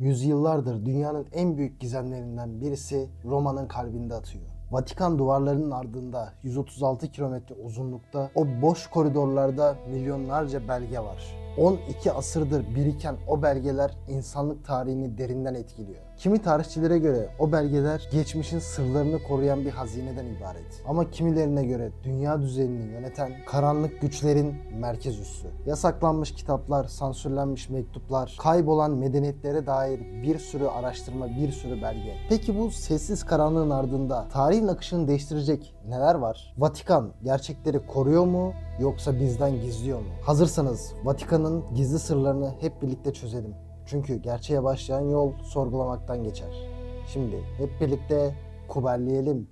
Yüzyıllardır dünyanın en büyük gizemlerinden birisi Roma'nın kalbinde atıyor. Vatikan duvarlarının ardında 136 kilometre uzunlukta o boş koridorlarda milyonlarca belge var. 12 asırdır biriken o belgeler insanlık tarihini derinden etkiliyor. Kimi tarihçilere göre o belgeler geçmişin sırlarını koruyan bir hazineden ibaret. Ama kimilerine göre dünya düzenini yöneten karanlık güçlerin merkez üssü. Yasaklanmış kitaplar, sansürlenmiş mektuplar, kaybolan medeniyetlere dair bir sürü araştırma, bir sürü belge. Peki bu sessiz karanlığın ardında tarihin akışını değiştirecek neler var? Vatikan gerçekleri koruyor mu yoksa bizden gizliyor mu? Hazırsanız Vatikan'ın gizli sırlarını hep birlikte çözelim. Çünkü gerçeğe başlayan yol sorgulamaktan geçer. Şimdi hep birlikte kuberleyelim.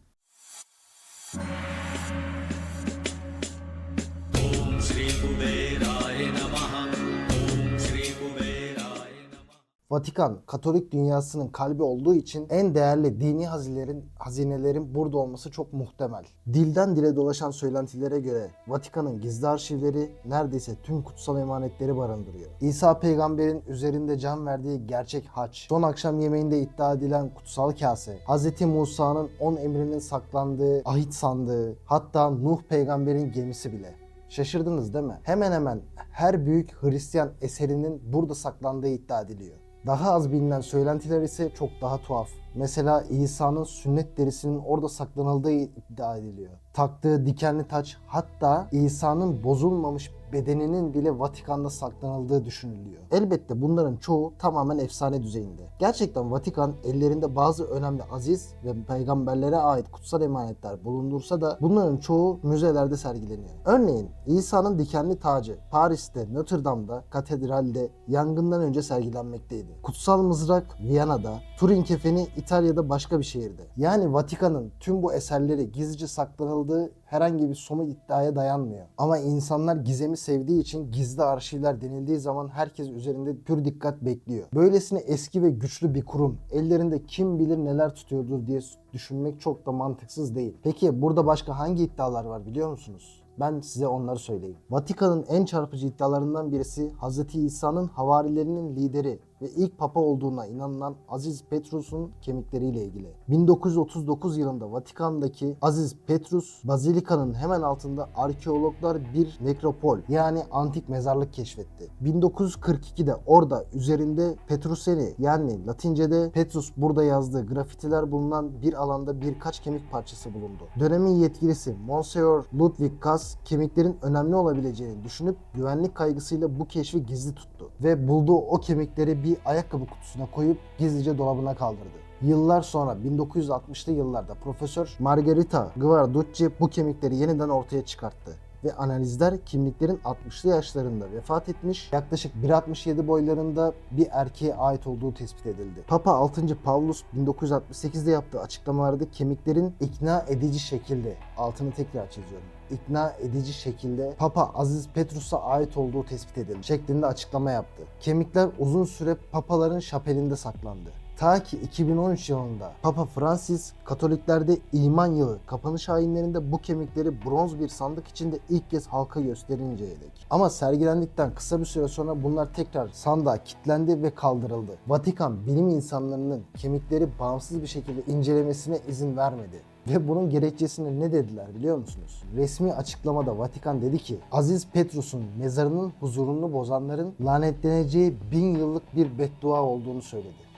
Vatikan, Katolik dünyasının kalbi olduğu için en değerli dini hazinelerin, hazinelerin burada olması çok muhtemel. Dilden dile dolaşan söylentilere göre Vatikan'ın gizli arşivleri neredeyse tüm kutsal emanetleri barındırıyor. İsa peygamberin üzerinde can verdiği gerçek haç, son akşam yemeğinde iddia edilen kutsal kase, Hz. Musa'nın 10 emrinin saklandığı ahit sandığı, hatta Nuh peygamberin gemisi bile. Şaşırdınız değil mi? Hemen hemen her büyük Hristiyan eserinin burada saklandığı iddia ediliyor. Daha az bilinen söylentiler ise çok daha tuhaf. Mesela İsa'nın sünnet derisinin orada saklanıldığı iddia ediliyor. Taktığı dikenli taç hatta İsa'nın bozulmamış bedeninin bile Vatikan'da saklanıldığı düşünülüyor. Elbette bunların çoğu tamamen efsane düzeyinde. Gerçekten Vatikan ellerinde bazı önemli aziz ve peygamberlere ait kutsal emanetler bulundursa da bunların çoğu müzelerde sergileniyor. Örneğin İsa'nın dikenli tacı Paris'te Notre Dame'da katedralde yangından önce sergilenmekteydi. Kutsal mızrak Viyana'da, Turin kefeni İtalya'da başka bir şehirde. Yani Vatikan'ın tüm bu eserleri gizlice saklanıldığı herhangi bir somut iddiaya dayanmıyor. Ama insanlar gizemi sevdiği için gizli arşivler denildiği zaman herkes üzerinde pür dikkat bekliyor. Böylesine eski ve güçlü bir kurum ellerinde kim bilir neler tutuyordur diye düşünmek çok da mantıksız değil. Peki burada başka hangi iddialar var biliyor musunuz? Ben size onları söyleyeyim. Vatikan'ın en çarpıcı iddialarından birisi Hz. İsa'nın havarilerinin lideri ve ilk papa olduğuna inanılan Aziz Petrus'un kemikleriyle ilgili. 1939 yılında Vatikan'daki Aziz Petrus Bazilika'nın hemen altında arkeologlar bir nekropol yani antik mezarlık keşfetti. 1942'de orada üzerinde Petruseni yani Latince'de Petrus burada yazdığı grafitiler bulunan bir alanda birkaç kemik parçası bulundu. Dönemin yetkilisi Monsieur Ludwig Kass kemiklerin önemli olabileceğini düşünüp güvenlik kaygısıyla bu keşfi gizli tuttu ve bulduğu o kemikleri bir ayakkabı kutusuna koyup gizlice dolabına kaldırdı. Yıllar sonra 1960'lı yıllarda Profesör Margherita Guarducci bu kemikleri yeniden ortaya çıkarttı ve analizler kimliklerin 60'lı yaşlarında vefat etmiş, yaklaşık 1.67 boylarında bir erkeğe ait olduğu tespit edildi. Papa 6. Pavlus 1968'de yaptığı açıklamalarda kemiklerin ikna edici şekilde, altını tekrar çiziyorum, ikna edici şekilde Papa Aziz Petrus'a ait olduğu tespit edildi şeklinde açıklama yaptı. Kemikler uzun süre papaların şapelinde saklandı. Ta ki 2013 yılında Papa Francis Katoliklerde iman yılı kapanış ayinlerinde bu kemikleri bronz bir sandık içinde ilk kez halka gösterinceye dek. Ama sergilendikten kısa bir süre sonra bunlar tekrar sandığa kilitlendi ve kaldırıldı. Vatikan bilim insanlarının kemikleri bağımsız bir şekilde incelemesine izin vermedi. Ve bunun gerekçesini ne dediler biliyor musunuz? Resmi açıklamada Vatikan dedi ki Aziz Petrus'un mezarının huzurunu bozanların lanetleneceği bin yıllık bir beddua olduğunu söyledi.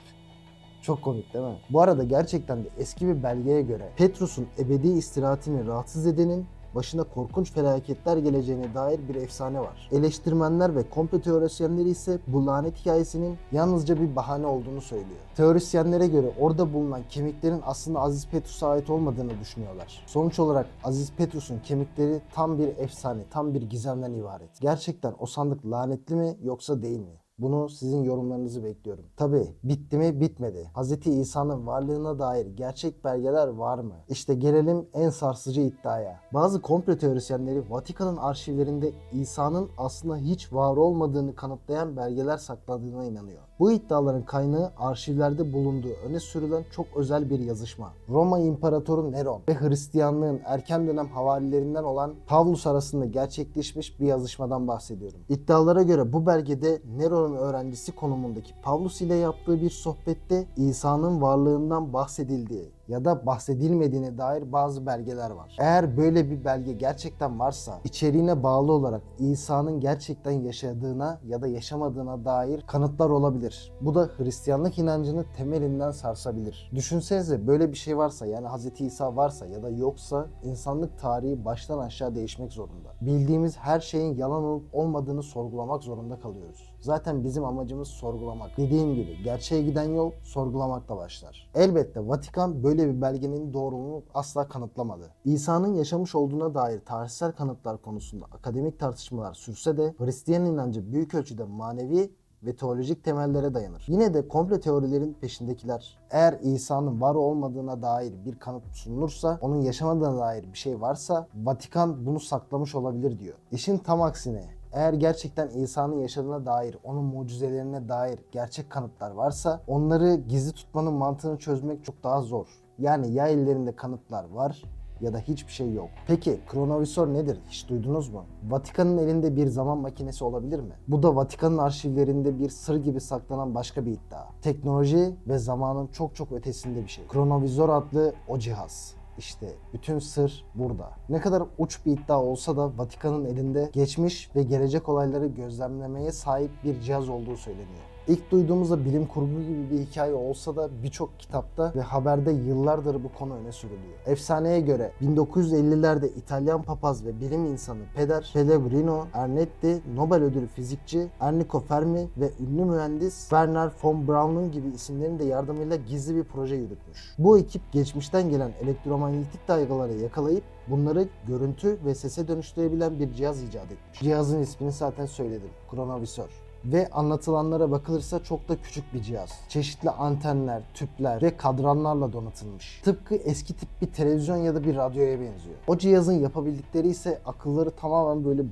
Çok komik değil mi? Bu arada gerçekten de eski bir belgeye göre Petrus'un ebedi istirahatini rahatsız edenin başına korkunç felaketler geleceğine dair bir efsane var. Eleştirmenler ve komplo teorisyenleri ise bu lanet hikayesinin yalnızca bir bahane olduğunu söylüyor. Teorisyenlere göre orada bulunan kemiklerin aslında Aziz Petrus'a ait olmadığını düşünüyorlar. Sonuç olarak Aziz Petrus'un kemikleri tam bir efsane, tam bir gizemden ibaret. Gerçekten o sandık lanetli mi yoksa değil mi? Bunu sizin yorumlarınızı bekliyorum. Tabi bitti mi bitmedi. Hz. İsa'nın varlığına dair gerçek belgeler var mı? İşte gelelim en sarsıcı iddiaya. Bazı komplo teorisyenleri Vatikan'ın arşivlerinde İsa'nın aslında hiç var olmadığını kanıtlayan belgeler sakladığına inanıyor. Bu iddiaların kaynağı arşivlerde bulunduğu öne sürülen çok özel bir yazışma. Roma İmparatoru Neron ve Hristiyanlığın erken dönem havalilerinden olan Pavlus arasında gerçekleşmiş bir yazışmadan bahsediyorum. İddialara göre bu belgede Neron'un öğrencisi konumundaki Pavlus ile yaptığı bir sohbette İsa'nın varlığından bahsedildiği ya da bahsedilmediğine dair bazı belgeler var. Eğer böyle bir belge gerçekten varsa içeriğine bağlı olarak İsa'nın gerçekten yaşadığına ya da yaşamadığına dair kanıtlar olabilir. Bu da Hristiyanlık inancını temelinden sarsabilir. Düşünsenize böyle bir şey varsa yani Hz. İsa varsa ya da yoksa insanlık tarihi baştan aşağı değişmek zorunda. Bildiğimiz her şeyin yalan olup olmadığını sorgulamak zorunda kalıyoruz. Zaten bizim amacımız sorgulamak. Dediğim gibi gerçeğe giden yol sorgulamakla başlar. Elbette Vatikan böyle bir belgenin doğruluğunu asla kanıtlamadı. İsa'nın yaşamış olduğuna dair tarihsel kanıtlar konusunda akademik tartışmalar sürse de Hristiyan inancı büyük ölçüde manevi ve teolojik temellere dayanır. Yine de komple teorilerin peşindekiler eğer İsa'nın var olmadığına dair bir kanıt sunulursa, onun yaşamadığına dair bir şey varsa Vatikan bunu saklamış olabilir diyor. İşin tam aksine eğer gerçekten İsa'nın yaşadığına dair, onun mucizelerine dair gerçek kanıtlar varsa onları gizli tutmanın mantığını çözmek çok daha zor. Yani ya ellerinde kanıtlar var ya da hiçbir şey yok. Peki kronovisor nedir? Hiç duydunuz mu? Vatikan'ın elinde bir zaman makinesi olabilir mi? Bu da Vatikan'ın arşivlerinde bir sır gibi saklanan başka bir iddia. Teknoloji ve zamanın çok çok ötesinde bir şey. Kronovizor adlı o cihaz. İşte bütün sır burada. Ne kadar uç bir iddia olsa da Vatikan'ın elinde geçmiş ve gelecek olayları gözlemlemeye sahip bir cihaz olduğu söyleniyor. İlk duyduğumuzda bilim kurgu gibi bir hikaye olsa da birçok kitapta ve haberde yıllardır bu konu öne sürülüyor. Efsaneye göre 1950'lerde İtalyan papaz ve bilim insanı Peder Pellegrino Ernetti, Nobel ödülü fizikçi Enrico Fermi ve ünlü mühendis Werner von Braun'un gibi isimlerin de yardımıyla gizli bir proje yürütmüş. Bu ekip geçmişten gelen elektromanyetik dalgaları yakalayıp bunları görüntü ve sese dönüştürebilen bir cihaz icat etmiş. Cihazın ismini zaten söyledim. Kronovisör ve anlatılanlara bakılırsa çok da küçük bir cihaz. Çeşitli antenler, tüpler ve kadranlarla donatılmış. Tıpkı eski tip bir televizyon ya da bir radyoya benziyor. O cihazın yapabildikleri ise akılları tamamen böyle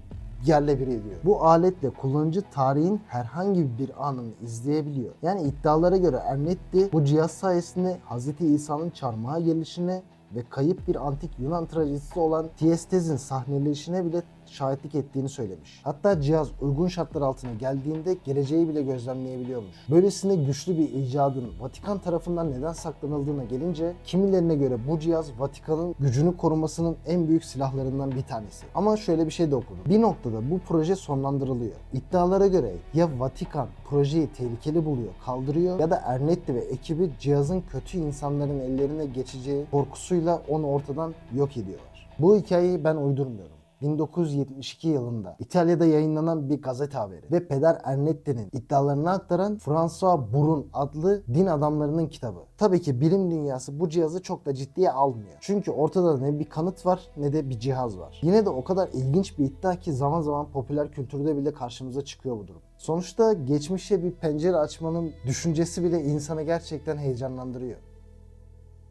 yerle bir ediyor. Bu aletle kullanıcı tarihin herhangi bir anını izleyebiliyor. Yani iddialara göre Ernetti bu cihaz sayesinde Hz. İsa'nın çarmıha gelişine ve kayıp bir antik Yunan trajedisi olan Tiestes'in sahneleşine bile şahitlik ettiğini söylemiş. Hatta cihaz uygun şartlar altına geldiğinde geleceği bile gözlemleyebiliyormuş. Böylesine güçlü bir icadın Vatikan tarafından neden saklanıldığına gelince kimilerine göre bu cihaz Vatikan'ın gücünü korumasının en büyük silahlarından bir tanesi. Ama şöyle bir şey de okudum. Bir noktada bu proje sonlandırılıyor. İddialara göre ya Vatikan projeyi tehlikeli buluyor, kaldırıyor ya da Ernetti ve ekibi cihazın kötü insanların ellerine geçeceği korkusuyla onu ortadan yok ediyorlar. Bu hikayeyi ben uydurmuyorum. 1972 yılında İtalya'da yayınlanan bir gazete haberi ve Peder Ernetti'nin iddialarını aktaran François Burun adlı din adamlarının kitabı. Tabii ki bilim dünyası bu cihazı çok da ciddiye almıyor. Çünkü ortada ne bir kanıt var ne de bir cihaz var. Yine de o kadar ilginç bir iddia ki zaman zaman popüler kültürde bile karşımıza çıkıyor bu durum. Sonuçta geçmişe bir pencere açmanın düşüncesi bile insanı gerçekten heyecanlandırıyor.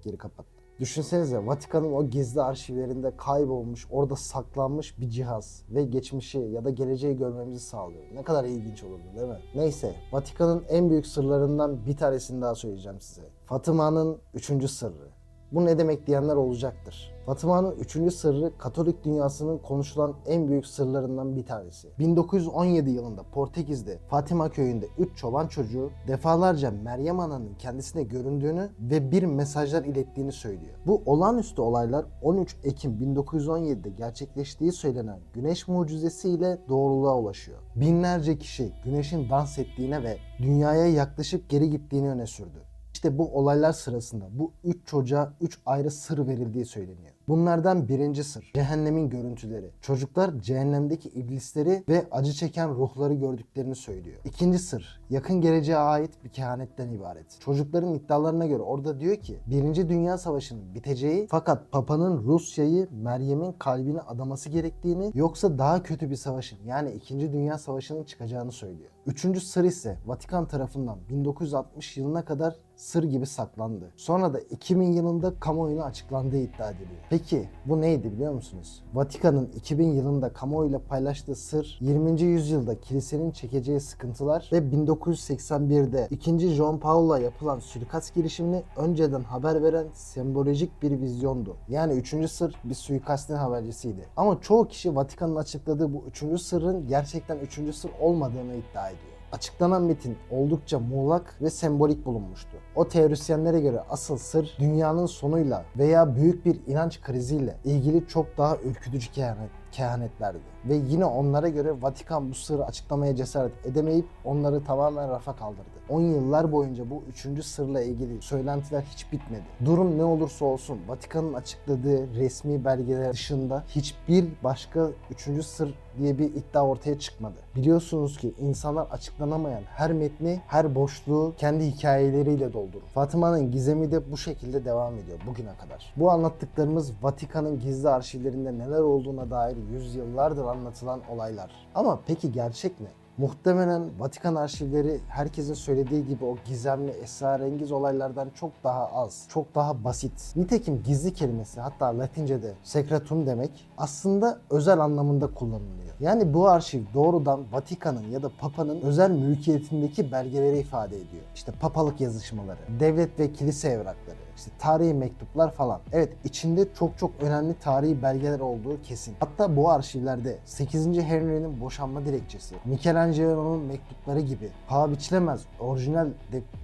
Geri kapat. Düşünsenize Vatikan'ın o gizli arşivlerinde kaybolmuş, orada saklanmış bir cihaz ve geçmişi ya da geleceği görmemizi sağlıyor. Ne kadar ilginç olurdu değil mi? Neyse, Vatikan'ın en büyük sırlarından bir tanesini daha söyleyeceğim size. Fatıma'nın üçüncü sırrı. Bu ne demek diyenler olacaktır. Fatıma'nın üçüncü sırrı Katolik dünyasının konuşulan en büyük sırlarından bir tanesi. 1917 yılında Portekiz'de Fatima köyünde 3 çoban çocuğu defalarca Meryem Ana'nın kendisine göründüğünü ve bir mesajlar ilettiğini söylüyor. Bu olağanüstü olaylar 13 Ekim 1917'de gerçekleştiği söylenen güneş mucizesiyle doğruluğa ulaşıyor. Binlerce kişi güneşin dans ettiğine ve dünyaya yaklaşıp geri gittiğini öne sürdü. İşte bu olaylar sırasında bu üç çocuğa üç ayrı sır verildiği söyleniyor. Bunlardan birinci sır, cehennemin görüntüleri. Çocuklar cehennemdeki iblisleri ve acı çeken ruhları gördüklerini söylüyor. İkinci sır, yakın geleceğe ait bir kehanetten ibaret. Çocukların iddialarına göre orada diyor ki, Birinci Dünya Savaşı'nın biteceği fakat Papa'nın Rusya'yı Meryem'in kalbine adaması gerektiğini yoksa daha kötü bir savaşın yani İkinci Dünya Savaşı'nın çıkacağını söylüyor. Üçüncü sır ise Vatikan tarafından 1960 yılına kadar sır gibi saklandı. Sonra da 2000 yılında kamuoyuna açıklandığı iddia ediliyor. Peki bu neydi biliyor musunuz? Vatikan'ın 2000 yılında kamuoyuyla paylaştığı sır 20. yüzyılda kilisenin çekeceği sıkıntılar ve 1981'de 2. John Paul'a yapılan suikast girişimini önceden haber veren sembolojik bir vizyondu. Yani üçüncü sır bir suikastin habercisiydi. Ama çoğu kişi Vatikan'ın açıkladığı bu üçüncü sırrın gerçekten üçüncü sır olmadığını iddia ediyor. Açıklanan metin oldukça muğlak ve sembolik bulunmuştu. O teorisyenlere göre asıl sır dünyanın sonuyla veya büyük bir inanç kriziyle ilgili çok daha ürkütücü kehanet, kehanetlerdi. Ve yine onlara göre Vatikan bu sırrı açıklamaya cesaret edemeyip onları tamamen rafa kaldırdı. 10 yıllar boyunca bu üçüncü sırla ilgili söylentiler hiç bitmedi. Durum ne olursa olsun Vatikan'ın açıkladığı resmi belgeler dışında hiçbir başka üçüncü sır diye bir iddia ortaya çıkmadı. Biliyorsunuz ki insanlar açıklanamayan her metni, her boşluğu kendi hikayeleriyle doldurur. Fatıma'nın gizemi de bu şekilde devam ediyor bugüne kadar. Bu anlattıklarımız Vatikan'ın gizli arşivlerinde neler olduğuna dair yüzyıllardır anlatılan olaylar. Ama peki gerçek ne? Muhtemelen Vatikan arşivleri herkesin söylediği gibi o gizemli, esrarengiz olaylardan çok daha az, çok daha basit. Nitekim gizli kelimesi hatta Latince'de secretum demek aslında özel anlamında kullanılıyor. Yani bu arşiv doğrudan Vatikan'ın ya da Papa'nın özel mülkiyetindeki belgeleri ifade ediyor. İşte papalık yazışmaları, devlet ve kilise evrakları, işte tarihi mektuplar falan. Evet içinde çok çok önemli tarihi belgeler olduğu kesin. Hatta bu arşivlerde 8. Henry'nin boşanma dilekçesi, Michelangelo'nun mektupları gibi paha biçilemez orijinal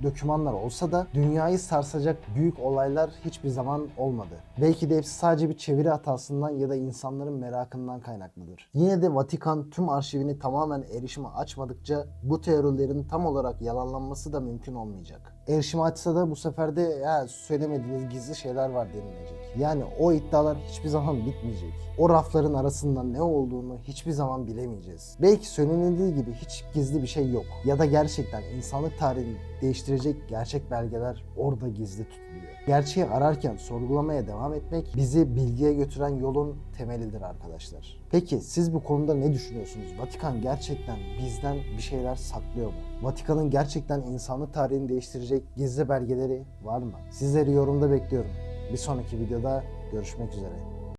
dokümanlar olsa da dünyayı sarsacak büyük olaylar hiçbir zaman olmadı. Belki de hepsi sadece bir çeviri hatasından ya da insanların merakından kaynaklıdır. Yine de Vatikan tüm arşivini tamamen erişime açmadıkça bu teorilerin tam olarak yalanlanması da mümkün olmayacak. Erişime açsa da bu sefer de ya söylemediğiniz gizli şeyler var denilecek. Yani o iddialar hiçbir zaman bitmeyecek. O rafların arasında ne olduğunu hiçbir zaman bilemeyeceğiz. Belki söylenildiği gibi hiç gizli bir şey yok. Ya da gerçekten insanlık tarihini değiştirecek gerçek belgeler orada gizli tutuluyor. Gerçeği ararken sorgulamaya devam etmek bizi bilgiye götüren yolun temelidir arkadaşlar. Peki siz bu konuda ne düşünüyorsunuz? Vatikan gerçekten bizden bir şeyler saklıyor mu? Vatikan'ın gerçekten insanlık tarihini değiştirecek gizli belgeleri var mı? Sizleri yorumda bekliyorum. Bir sonraki videoda görüşmek üzere.